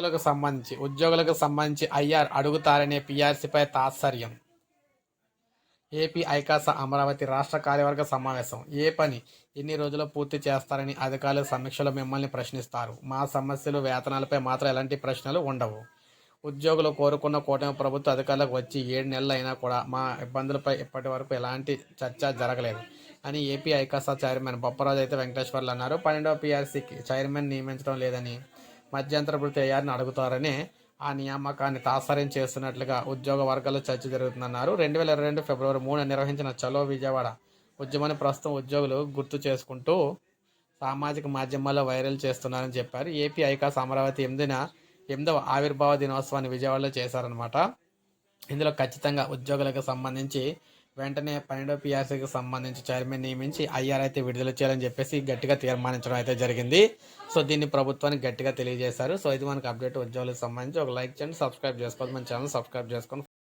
ఉద్యోగులకు సంబంధించి ఉద్యోగులకు సంబంధించి ఐఆర్ అడుగుతారనే పీఆర్సీపై తాత్సర్యం. ఏపీ ఐకాస అమరావతి రాష్ట్ర కార్యవర్గ సమావేశం. ఏ పని ఎన్ని రోజుల్లో పూర్తి చేస్తారని అధికారులు సమీక్షలో మిమ్మల్ని ప్రశ్నిస్తారు. మా సమస్యలు వేతనాలపై మాత్రం ఎలాంటి ప్రశ్నలు ఉండవు. ఉద్యోగులు కోరుకున్న కూటమి ప్రభుత్వ అధికారులకు వచ్చి ఏడు నెలలు అయినా కూడా మా ఇబ్బందులపై ఇప్పటి వరకు ఎలాంటి చర్చ జరగలేదు అని ఏపీ ఐకాసా చైర్మన్ బొప్పరాజు అయితే వెంకటేశ్వర్లు అన్నారు. పన్నెండవ పీఆర్సీకి చైర్మన్ నియమించడం లేదని మధ్యంతర భృతి అయ్యారని అడుగుతారని ఆ నియామకాన్ని తాత్సర్యం చేస్తున్నట్లుగా ఉద్యోగ వర్గాల్లో చర్చ జరుగుతుందన్నారు. రెండు వేల ఇరవై రెండు ఫిబ్రవరి మూడు నిర్వహించిన చలో విజయవాడ ఉద్యమాన్ని ప్రస్తుతం ఉద్యోగులు గుర్తు చేసుకుంటూ సామాజిక మాధ్యమాల్లో వైరల్ చేస్తున్నారని చెప్పారు. ఏపీ ఐకాస్ అమరావతి ఎనిమిదిన ఎనిమిదవ ఆవిర్భావ దినోత్సవాన్ని విజయవాడలో చేశారనమాట ఇందులో ఖచ్చితంగా ఉద్యోగులకు సంబంధించి వెంటనే పన్నెండో పిఆర్సీకి సంబంధించి చైర్మన్ నియమించి ఐఆర్ అయితే విడుదల చేయాలని చెప్పేసి గట్టిగా తీర్మానించడం అయితే జరిగింది. సో దీన్ని ప్రభుత్వానికి గట్టిగా తెలియజేశారు. సో ఇది మనకు అప్డేట్ ఉద్యోగులకు సంబంధించి. ఒక లైక్ చేయండి సబ్స్క్రైబ్ చేసుకోవాలి మన ఛానల్ సబ్స్క్రైబ్ చేసుకొని